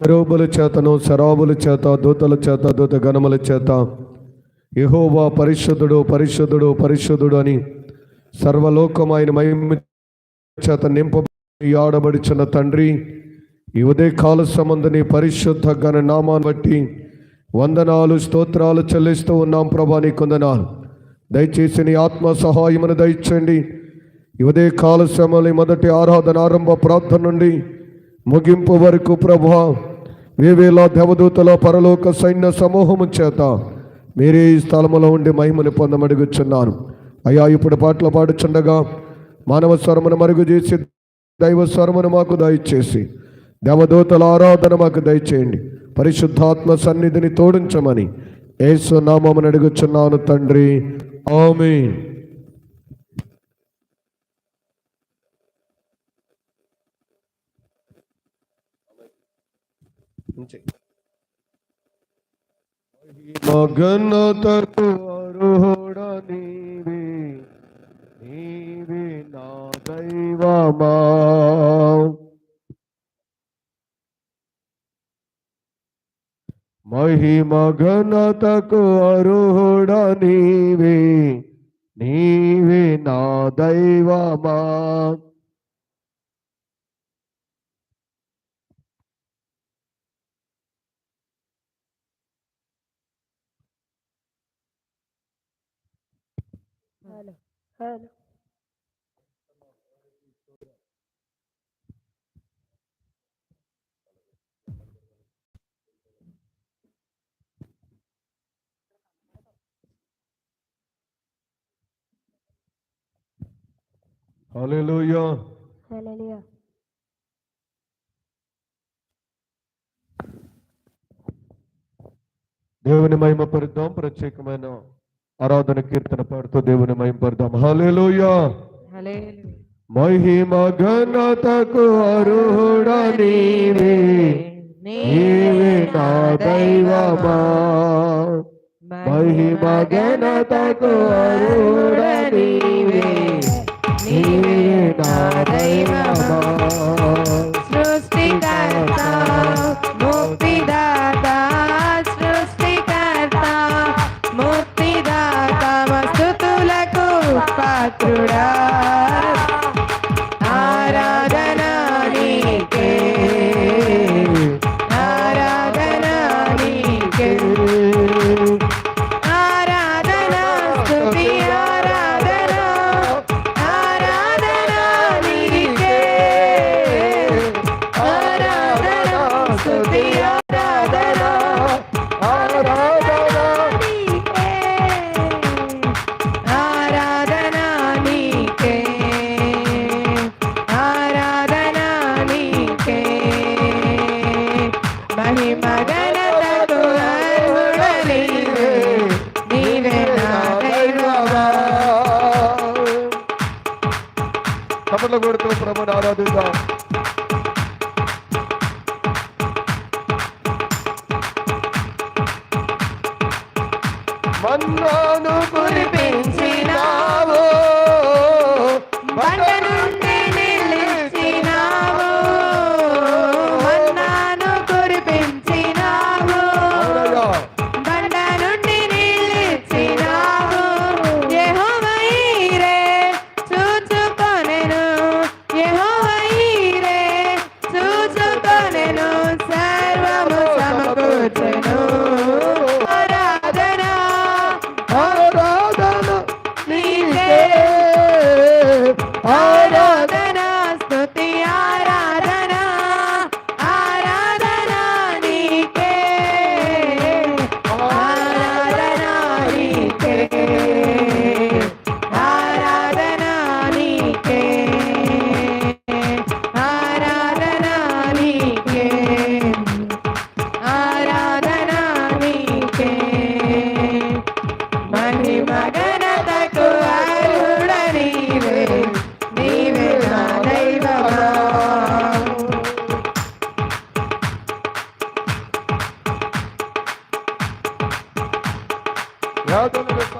కరోబుల చేతను శరాబుల చేత దూతల చేత దూత గణముల చేత యహోవా పరిశుద్ధుడు పరిశుద్ధుడు పరిశుద్ధుడు అని సర్వలోకమైన మహిమ చేత నింపబడి ఆడబడిచున్న తండ్రి ఈ ఉదయకాల సంబంధని పరిశుద్ధ గణ నామాన్ని బట్టి వందనాలు స్తోత్రాలు చెల్లిస్తూ ఉన్నాం ప్రభా నీ కొందనాలు దయచేసి నీ ఆత్మ సహాయమును దయచండి ఈ ఉదయకాల సమయంలో మొదటి ఆరాధన ఆరంభ ప్రార్థన నుండి ముగింపు వరకు ప్రభా వేవేల దేవదూతల పరలోక సైన్య సమూహము చేత మీరే ఈ స్థలములో ఉండి మహిమని పొందమడుగుచున్నాను అయ్యా ఇప్పుడు పాటలు పాడుచుండగా మానవ స్వరమును మరుగు చేసి దైవ స్వరమును మాకు దయచేసి దేవదూతల ఆరాధన మాకు దయచేయండి. పరిశుద్ధాత్మ సన్నిధిని తోడించమని ఏసు నామమును అడుగుచున్నాను తండ్రి. ఆమె మగనతకు అర్హుడ నీవే నీవే నా దైవమా మహిమగనతకు అర్హుడ నీవే నీవే నా దైవమా? హలో హలో హల్లెలూయా హల్లెలూయా దేవుని మహిమ పరుద్దాం ప్రత్యేకమైన ఆరాధన కీర్తన పాడుతూ దేవుని హల్లెలూయా. హల్లెలూయా. మహిమ ఘనతకు అర్హుడ నీవే. నీవే నా దైవమా. మహిమ ఘనతకు అర్హుడ నీవే. నీవే నా దైవమా. స్తుతి ఆరాధన మన్నాను కురిపించినావు Obrigado, universidade.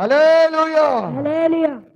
Hallelujah. Hallelujah.